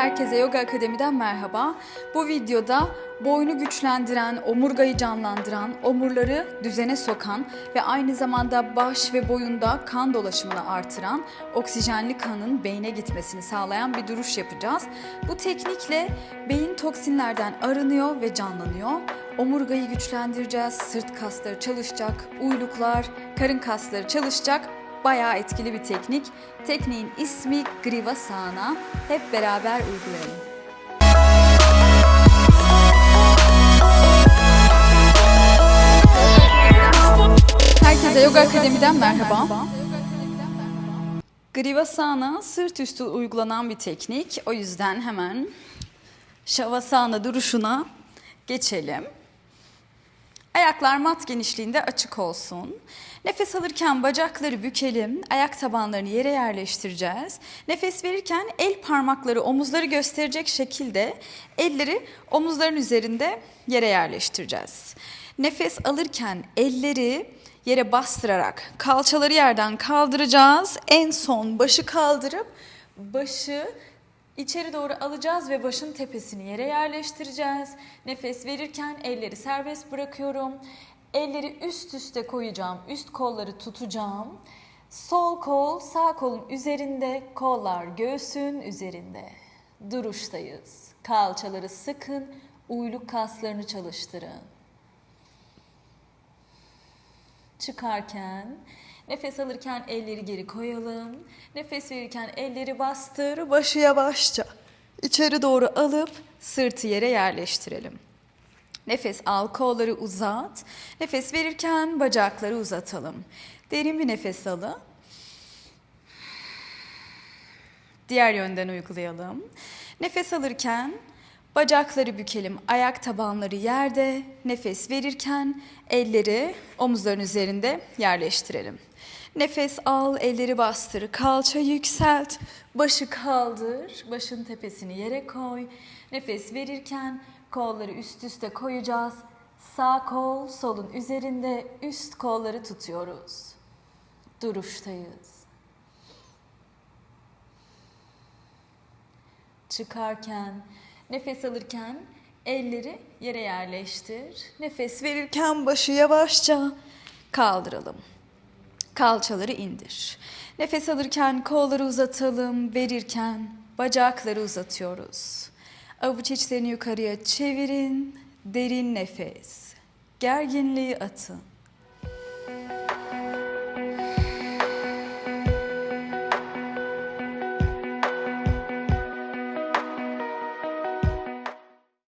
Herkese Yoga Akademi'den merhaba. Bu videoda boynu güçlendiren, omurgayı canlandıran, omurları düzene sokan ve aynı zamanda baş ve boyunda kan dolaşımını artıran, oksijenli kanın beyne gitmesini sağlayan bir duruş yapacağız. Bu teknikle beyin toksinlerden arınıyor ve canlanıyor. Omurgayı güçlendireceğiz, sırt kasları çalışacak, uyluklar, karın kasları çalışacak. Bayağı etkili bir teknik. Tekniğin ismi Grivasana. Hep beraber uygulayalım. Herkese Yoga Akademi'den merhaba. Grivasana sırt üstü uygulanan bir teknik. O yüzden hemen Shavasana duruşuna geçelim. Ayaklar mat genişliğinde açık olsun. Nefes alırken bacakları bükelim, ayak tabanlarını yere yerleştireceğiz. Nefes verirken el parmakları omuzları gösterecek şekilde elleri omuzların üzerinde yere yerleştireceğiz. Nefes alırken elleri yere bastırarak kalçaları yerden kaldıracağız. En son başı kaldırıp başı İçeri doğru alacağız ve başın tepesini yere yerleştireceğiz. Nefes verirken elleri serbest bırakıyorum. Elleri üst üste koyacağım. Üst kolları tutacağım. Sol kol sağ kolun üzerinde, kollar göğsün üzerinde. Duruştayız. Kalçaları sıkın, uyluk kaslarını çalıştırın. Çıkarken nefes alırken elleri geri koyalım. Nefes verirken elleri bastır, başı yavaşça içeri doğru alıp sırtı yere yerleştirelim. Nefes al, kolları uzat. Nefes verirken bacakları uzatalım. Derin bir nefes alın. Diğer yönden uygulayalım. Nefes alırken bacakları bükelim, ayak tabanları yerde. Nefes verirken elleri omuzların üzerinde yerleştirelim. Nefes al, elleri bastır, kalça yükselt, başı kaldır, başın tepesini yere koy. Nefes verirken kolları üst üste koyacağız. Sağ kol solun üzerinde, üst kolları tutuyoruz. Duruştayız. çıkarken, nefes alırken elleri yere yerleştir. Nefes verirken başı yavaşça kaldıralım. Kalçaları indir. Nefes alırken kolları uzatalım, verirken bacakları uzatıyoruz. Avuç içlerini yukarıya çevirin. Derin nefes. Gerginliği atın.